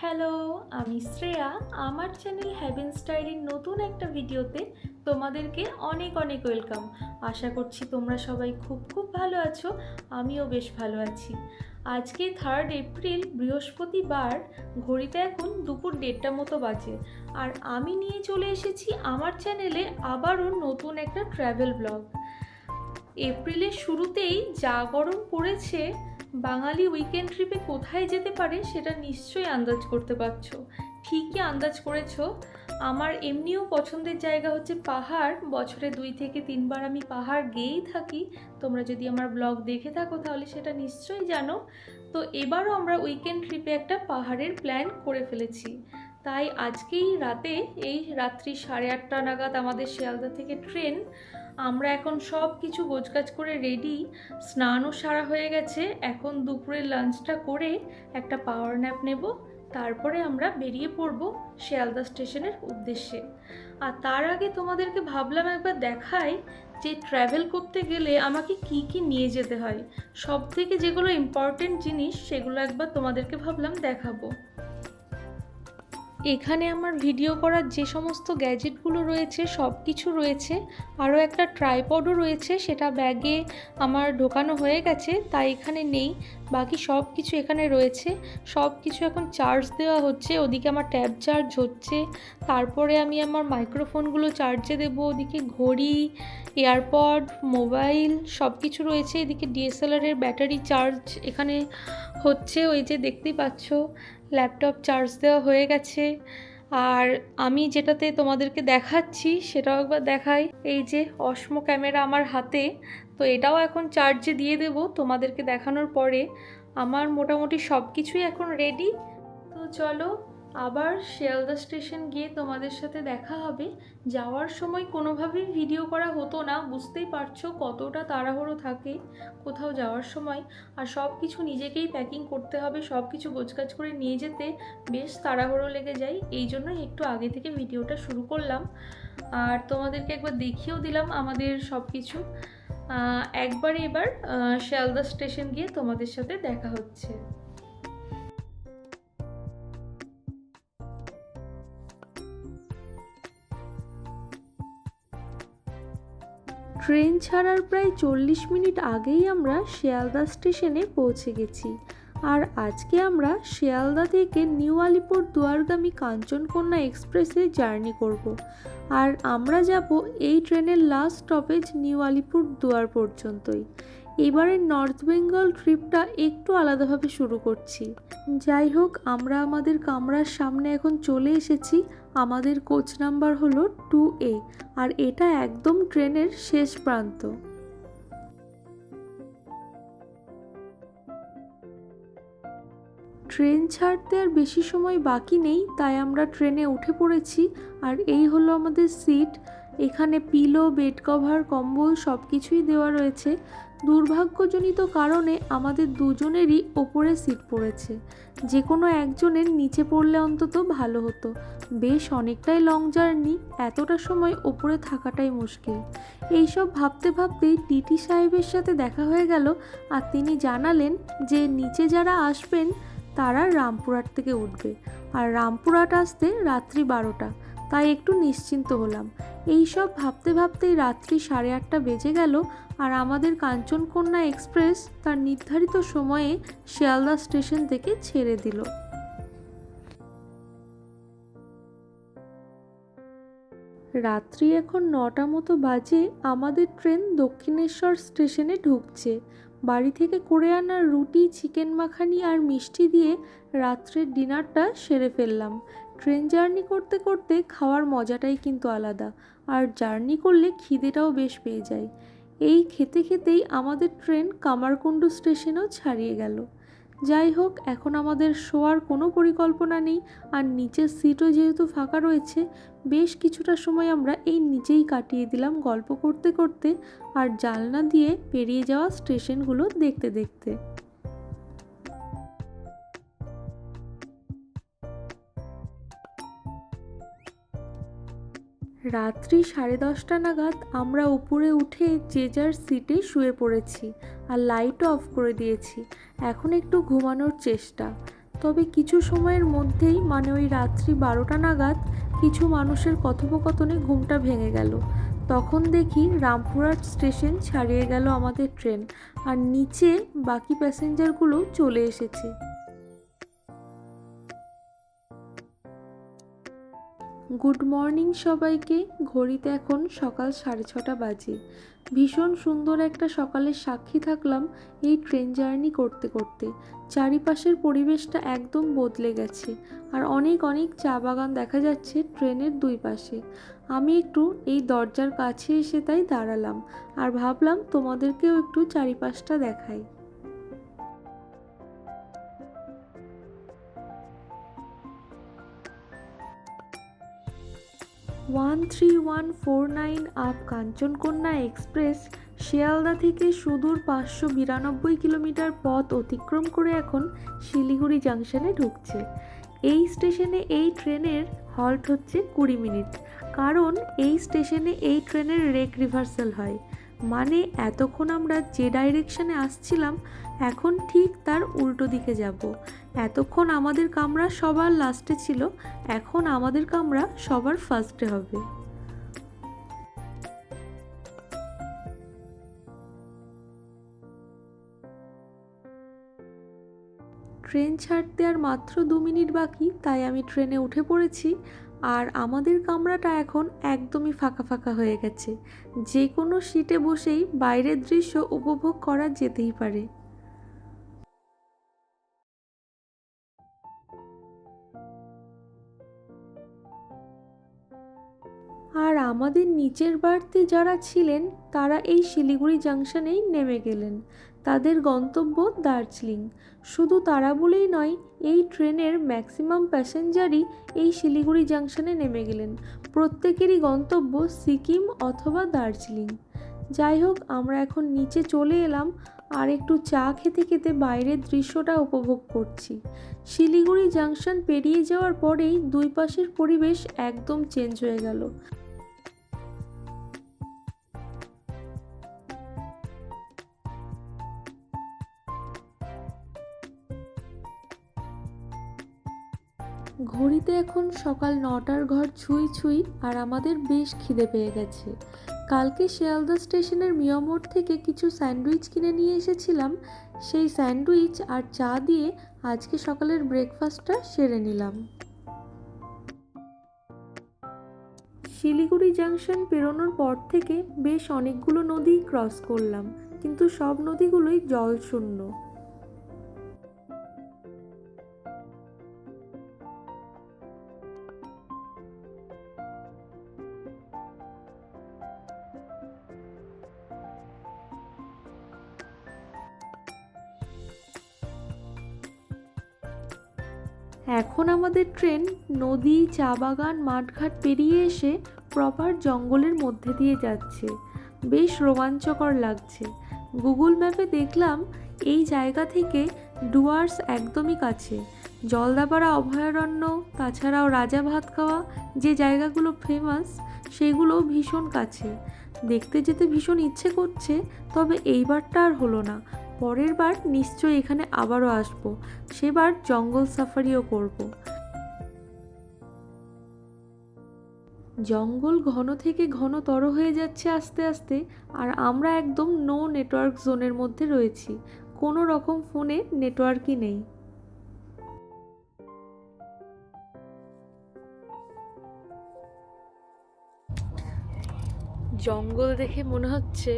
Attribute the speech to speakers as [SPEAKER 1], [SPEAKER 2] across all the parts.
[SPEAKER 1] Hello আমি শ্রেয়া। আমার channel haven স্টাইলের নতুন একটা ভিডিওতে তোমাদেরকে অনেক অনেক ওয়েলকাম আশা করছি তোমরা সবাই খুব খুব ভালো আছো, আমিও বেশ ভালো আছি। আজকে থার্ড এপ্রিল বৃহস্পতিবার, ঘড়িতে এখন দুপুর দেড়টা মতো বাজে। আর আমি নিয়ে চলে এসেছি আমার চ্যানেলে আবারও নতুন একটা ট্র্যাভেল ব্লগ এপ্রিলের শুরুতেই যা গরম পড়েছে, বাঙালি উইকেন্ড ট্রিপে কোথায় যেতে পারে সেটা নিশ্চয়ই আন্দাজ করতে পারছ। ঠিকই আন্দাজ করেছ। আমার এমনিও পছন্দের জায়গা হচ্ছে পাহাড়। বছরে দুই থেকে তিনবার আমি পাহাড় গেয়েই থাকি। তোমরা যদি আমার ব্লগ দেখে থাকো তাহলে সেটা নিশ্চয়ই জানো। তো এবারও আমরা উইকেন্ড ট্রিপে একটা পাহাড়ের প্ল্যান করে ফেলেছি। তাই আজকেই রাতে এই রাত্রি সাড়ে আটটা নাগাদ আমাদের শিয়ালদা থেকে ট্রেন। আমরা এখন সব কিছু গোছগাছ করে রেডি স্নানও সারা হয়ে গেছে। এখন দুপুরের লাঞ্চটা করে একটা পাওয়ার ন্যাপ নেব। তারপরে আমরা বেরিয়ে পড়ব শিয়ালদা স্টেশনের উদ্দেশ্যে। আর তার আগে তোমাদেরকে ভাবলাম একবার দেখাই যে ট্র্যাভেল করতে গেলে আমাকে কি কি নিয়ে যেতে হয়। সব থেকে যেগুলো ইম্পর্টেন্ট জিনিস সেগুলো একবার তোমাদেরকে ভাবলাম দেখাবো। এখানে আমার ভিডিও করার যে সমস্ত গ্যাজেটগুলো রয়েছে সব কিছু রয়েছে, আরও একটা ট্রাইপডও রয়েছে, সেটা ব্যাগে আমার ঢোকানো হয়ে গেছে, তাই এখানে নেই। বাকি সব কিছু এখানে রয়েছে। সব কিছু এখন চার্জ দেওয়া হচ্ছে, ওদিকে আমার ট্যাব চার্জ হচ্ছে, তারপরে আমি আমার মাইক্রোফোনগুলো চার্জে দেব, ওদিকে ঘড়ি এয়ারপড মোবাইল সব কিছু রয়েছে, এদিকে ডিএসএলআরের ব্যাটারি চার্জ এখানে হচ্ছে, ওই যে দেখতেই পাচ্ছ। ল্যাপটপ চার্জ দেওয়া হয়ে গেছে। আর আমি যেটাতে তোমাদেরকে দেখাচ্ছি, সেটাও একবার দেখাই। এই যে অসম ক্যামেরা আমার হাতে, তো এটাও এখন চার্জে দিয়ে দেব তোমাদেরকে দেখানোর পরে। আমার মোটামুটি সব কিছুই এখন রেডি তো চলো আবার শিয়ালদা স্টেশন গিয়ে তোমাদের সাথে দেখা হবে। যাওয়ার সময় কোনোভাবেই ভিডিও করা হতো না। বুঝতেই পারছ কতটা তাড়াহুড়ো থাকে কোথাও যাওয়ার সময়। আর সব কিছু নিজেকেই প্যাকিং করতে হবে সব কিছু গোছগাছ করে নিয়ে যেতে বেশ তাড়াহুড়ো লেগে যায়। এই জন্যই একটু আগে থেকে ভিডিওটা শুরু করলাম। আর তোমাদেরকে একবার দেখিয়েও দিলাম আমাদের সব কিছু একবার এবার শিয়ালদা স্টেশন গিয়ে তোমাদের সাথে দেখা হচ্ছে। ট্রেন ছাড়ার প্রায় চল্লিশ মিনিট আগেই আমরা শিয়ালদা স্টেশনে পৌঁছে গেছি আর আজকে আমরা শিয়ালদা থেকে নিউ আলিপুর দুয়ারগামী কাঞ্চনকন্যা এক্সপ্রেসে জার্নি করব। আর আমরা যাব এই ট্রেনের লাস্ট স্টপেজ নিউ আলিপুর দুয়ার পর্যন্তই এবারের নর্থ বেঙ্গল ট্রিপটা একটু আলাদাভাবে শুরু করছি। যাই হোক, আমরা আমাদের কামরার সামনে এখন চলে এসেছি। আমাদের কোচ নাম্বার হলো টু এ আর এটা একদম ট্রেনের শেষ প্রান্ত। ট্রেন ছাড়তে আর বেশি সময় বাকি নেই, তাই আমরা ট্রেনে উঠে পড়েছি। আর এই হলো আমাদের সিট এখানে পিলো বেড কভার কম্বল সব কিছুই দেওয়া রয়েছে। দুর্ভাগ্যজনিত কারণে আমাদের দুজনেরই ওপরে সিট পড়েছে। যে কোনো একজনের নিচে পড়লে অন্তত ভালো হতো। বেশ অনেকটাই লং জার্নি এতটা সময় ওপরে থাকাটাই মুশকিল। এইসব ভাবতে ভাবতেই টিটি সাহেবের সাথে দেখা হয়ে গেল আর তিনি জানালেন যে নিচে যারা আসবেন তারা রামপুরহাট থেকে উঠবে। আর রামপুরহাট আসতে রাত্রি বারোটা। তাই একটু নিশ্চিন্ত হলাম। এই সব ভাবতে ভাবতেই রাত্রি সাড়ে আটটা বেজে গেল আর আমাদের কাঞ্চনকন্যা এক্সপ্রেস তার নির্ধারিত সময়ে শিয়ালদা স্টেশন থেকে ছেড়ে দিল। রাত্রি এখন নটা মতো বাজে, আমাদের ট্রেন দক্ষিণেশ্বর স্টেশনে ঢুকছে। বাড়ি থেকে করে আনা রুটি, চিকেন মাখানি আর মিষ্টি দিয়ে রাত্রের ডিনারটা সেরে ফেললাম। ট্রেন জার্নি করতে করতে খাওয়ার মজাটাই কিন্তু আলাদা, আর জার্নি করলে খিদেটাও বেশ পেয়ে যায়। এই খেতে খেতেই আমাদের ট্রেন কামারকুণ্ডু স্টেশনেও ছাড়িয়ে গেল। যাই হোক, এখন আমাদের শোয়ার কোনো পরিকল্পনা নেই, আর নিচের সিটও যেহেতু ফাঁকা রয়েছে, বেশ কিছুটা সময় আমরা এই নিচেই কাটিয়ে দিলাম গল্প করতে করতে আর জানলা দিয়ে পেরিয়ে যাওয়া স্টেশনগুলো দেখতে দেখতে। রাত্রি সাড়ে দশটা নাগাদ আমরা উপরে উঠে যে যার সিটে শুয়ে পড়েছি আর লাইটও অফ করে দিয়েছি। এখন একটু ঘুমানোর চেষ্টা। তবে কিছু সময়ের মধ্যেই মানে ওই রাত্রি বারোটা নাগাদ কিছু মানুষের কথোপকথনে ঘুমটা ভেঙে গেল। তখন দেখি রামপুরহাট স্টেশন ছাড়িয়ে গেল আমাদের ট্রেন আর নিচে বাকি প্যাসেঞ্জারগুলো চলে এসেছে। গুড মর্নিং সবাইকে। ঘড়িতে এখন সকাল সাড়ে ছটা বাজে। ভীষণ সুন্দর একটা সকালের সাক্ষী থাকলাম এই ট্রেন জার্নি করতে করতে। চারিপাশের পরিবেশটা একদম বদলে গেছে আর অনেক অনেক চা বাগান দেখা যাচ্ছে ট্রেনের দুই পাশে। আমি একটু এই দরজার কাছে এসে তাই দাঁড়ালাম আর ভাবলাম তোমাদেরকেও একটু চারিপাশটা দেখাই। One three one four nine up Kanchankanya express Sealdah থেকে সুদূর পাঁচশো বিরানব্বই কিলোমিটার পথ অতিক্রম করে এখন শিলিগুড়ি জাংশনে ঢুকছে এই স্টেশনে এই ট্রেনের হল্ট হচ্ছে কুড়ি মিনিট কারণ এই স্টেশনে এই ট্রেনের রেক রিভার্সাল হয় মানে এতক্ষণ আমরা যে ডাইরেকশনে আসছিলাম, এখন ঠিক তার উল্টো দিকে যাব। এতক্ষণ আমাদের কামরা সবার লাস্টে ছিল, এখন আমাদের কামরা সবার ফার্স্টে হবে। ট্রেন ছাড়তে আর মাত্র দু মিনিট বাকি, তাই আমি ট্রেনে উঠে পড়েছি। আর আমাদের কামরাটা এখন একদমই ফাঁকা ফাঁকা হয়ে গেছে। যে কোনো সিটে বসেই বাইরের দৃশ্য উপভোগ করা যেতেই পারে। আর আমাদের নিচের বাড়তে যারা ছিলেন, তারা এই শিলিগুড়ি জাংশনেই নেমে গেলেন। তাদের গন্তব্য দার্জিলিং। শুধু তারা বলেই নয়, এই ট্রেনের ম্যাক্সিমাম প্যাসেঞ্জারই এই শিলিগুড়ি জাংশনে নেমে গেলেন। প্রত্যেকেরই গন্তব্য সিকিম অথবা দার্জিলিং। যাই হোক, আমরা এখন নিচে চলে এলাম আর একটু চা খেতে খেতে বাইরের দৃশ্যটা উপভোগ করছি। শিলিগুড়ি জাংশন পেরিয়ে যাওয়ার পরেই দুই পাশের পরিবেশ একদম চেঞ্জ হয়ে গেল। ঘড়িতে এখন সকাল নটার ঘর ছুঁই ছুঁই আর আমাদের বেশ খিদে পেয়ে গেছে। কালকে শিয়ালদা স্টেশনের মিয়ামোড় থেকে কিছু স্যান্ডউইচ কিনে নিয়ে এসেছিলাম। সেই স্যান্ডউইচ আর চা দিয়ে আজকে সকালের ব্রেকফাস্টটা সেরে নিলাম। শিলিগুড়ি জাংশন পেরোনোর পর থেকে বেশ অনেকগুলো নদী ক্রস করলাম, কিন্তু সব নদীগুলোই জলশূন্য। এখন আমাদের ট্রেন নদী, চা বাগান, মাঠঘাট পেরিয়ে এসে প্রপার জঙ্গলের মধ্যে দিয়ে যাচ্ছে। বেশ রোমাঞ্চকর লাগছে। গুগল ম্যাপে দেখলাম, এই জায়গা থেকে ডুয়ার্স একদমই কাছে। জলদাপাড়া অভয়ারণ্য, তাছাড়াও রাজা ভাত খাওয়া, যে জায়গাগুলো ফেমাস সেগুলো ভীষণ কাছে। দেখতে যেতে ভীষণ ইচ্ছে করছে, তবে এইবারটা আর হলো না। পরের বার নিশ্চয়ই এখানে আবারও আসব। সেবার জঙ্গল সাফারিও করব। জঙ্গল ঘন থেকে ঘনতর হয়ে যাচ্ছে আস্তে আস্তে, আর আমরা একদম নো নেটওয়ার্ক জোনের মধ্যে রয়েছি। কোনো রকম ফোনে নেটওয়ার্কই নেই। জঙ্গল দেখে মনে হচ্ছে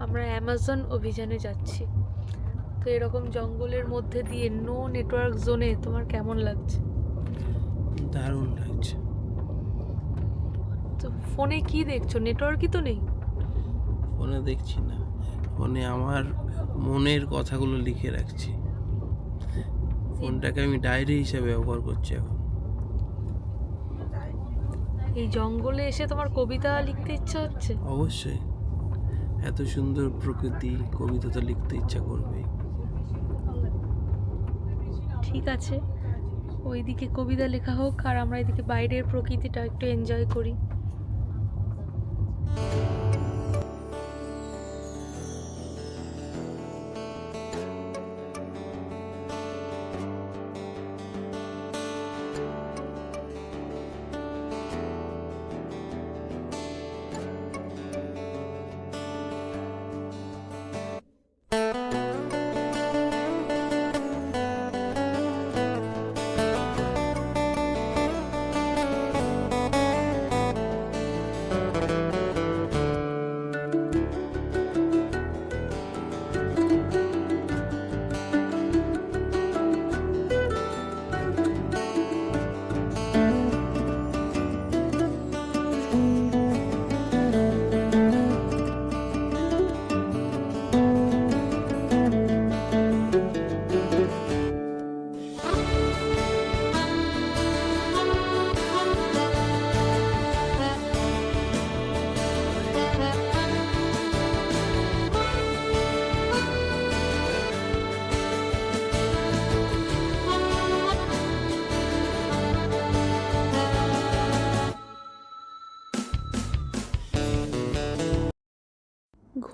[SPEAKER 1] আমরা অ্যামাজন অভিযানে যাচ্ছি। তো এরকম জঙ্গলের মধ্যে দিয়ে নো নেটওয়ার্ক জোনে তোমার কেমন লাগছে?
[SPEAKER 2] দারুণ লাগছে।
[SPEAKER 1] তো ফোনে কি দেখছ? নেটওয়ার্কই তো নেই।
[SPEAKER 2] ফোনে দেখছি না। ফোনে আমার মনের কথাগুলো লিখে রাখছি। ফোনটাকে আমি ডায়েরি হিসেবে ব্যবহার করছি এখন।
[SPEAKER 1] এই জঙ্গলে এসে তোমার কবিতা লিখতে ইচ্ছা হচ্ছে?
[SPEAKER 2] অবশ্যই। এত সুন্দর প্রকৃতি কবিতা তো লিখতে ইচ্ছা করবে
[SPEAKER 1] ঠিক আছে। ওইদিকে কবিতা লেখা হোক আর আমরা এদিকে বাইরের প্রকৃতিটা একটু এনজয় করি।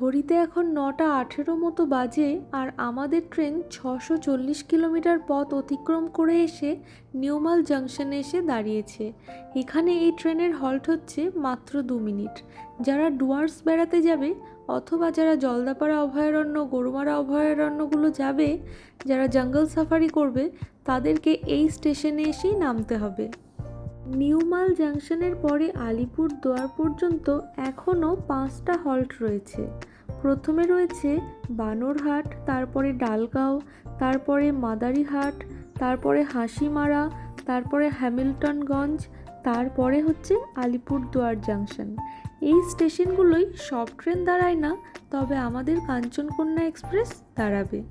[SPEAKER 1] ঘড়িতে এখন নটা আঠেরো মতো বাজে আর আমাদের ট্রেন ছশো চল্লিশ কিলোমিটার পথ অতিক্রম করে এসে নিউমাল জাংশনে এসে দাঁড়িয়েছে। এখানে এই ট্রেনের হল্ট হচ্ছে মাত্র দু মিনিট। যারা ডুয়ার্স বেড়াতে যাবে অথবা যারা জলদাপাড়া অভয়ারণ্য, গরুমারা অভয়ারণ্যগুলো যাবে, যারা জঙ্গল সাফারি করবে, তাদেরকে এই স্টেশনে এসেই নামতে হবে। নিউমাল জাংশনের পরে আলিপুর দুয়ার পর্যন্ত এখনও পাঁচটা হল্ট রয়েছে। প্রথমে রয়েছে বানরহাট, তারপরে ডালগাঁও, তারপরে মাদারিহাট, তারপরে হাসিমারা, তারপরে হ্যামিল্টনগঞ্জ, তারপরে হচ্ছে আলিপুর দুয়ার জাংশন। এই স্টেশনগুলোই সব ট্রেন দাঁড়ায় না, তবে আমাদের কাঞ্চনকন্যা এক্সপ্রেস দাঁড়াবে।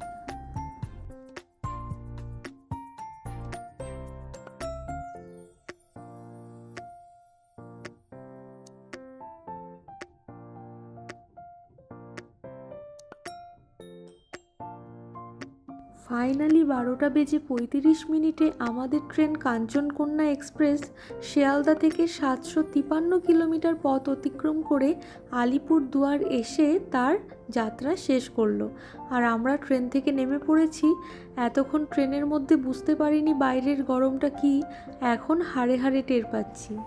[SPEAKER 1] ফাইনালি বারোটা বেজে পঁয়ত্রিশ মিনিটে আমাদের ট্রেন কাঞ্চনকন্যা এক্সপ্রেস শিয়ালদা থেকে সাতশো তিপান্ন কিলোমিটার পথ অতিক্রম করে আলিপুর দুয়ার এসে তার যাত্রা শেষ করল। আর আমরা ট্রেন থেকে নেমে পড়েছি। এতক্ষণ ট্রেনের মধ্যে বুঝতে পারিনি বাইরের গরমটা কি। এখন হাড়ে হাড়ে টের পাচ্ছি।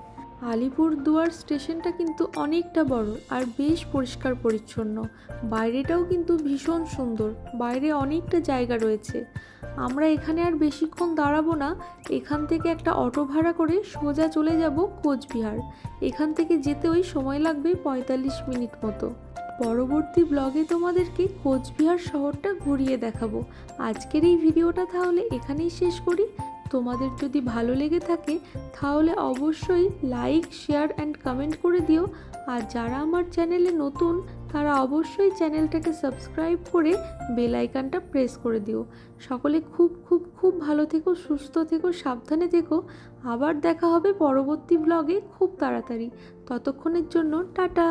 [SPEAKER 1] আলিপুর দুয়ার স্টেশনটা কিন্তু অনেকটা বড় আর বেশ পরিষ্কার পরিচ্ছন্ন। বাইরেটাও কিন্তু ভীষণ সুন্দর, বাইরে অনেকটা জায়গা রয়েছে। আমরা এখানে আর বেশিক্ষণ দাঁড়াবো না, এখান থেকে একটা অটো ভাড়া করে সোজা চলে যাব কোচবিহার। এখান থেকে যেতে ওই সময় লাগবে পঁয়তাল্লিশ মিনিট মতো। পরবর্তী ব্লগে তোমাদেরকে কোচবিহার শহরটা ঘুরিয়ে দেখাবো। আজকের এই ভিডিওটা তাহলে এখানেই শেষ করি। তোমাদের যদি ভালো লেগে থাকে, তাহলে অবশ্যই লাইক শেয়ার অ্যান্ড কমেন্ট করে দিও। আর যারা আমার চ্যানেলে নতুন, তারা অবশ্যই চ্যানেলটাকে সাবস্ক্রাইব করে বেল আইকনটা প্রেস করে দিও। সকলে খুব খুব খুব ভালো থেকো, সুস্থ থেকো, সাবধানে থেকো। আবার দেখা হবে পরবর্তী ব্লগে খুব তাড়াতাড়ি। ততক্ষণের জন্য টাটা!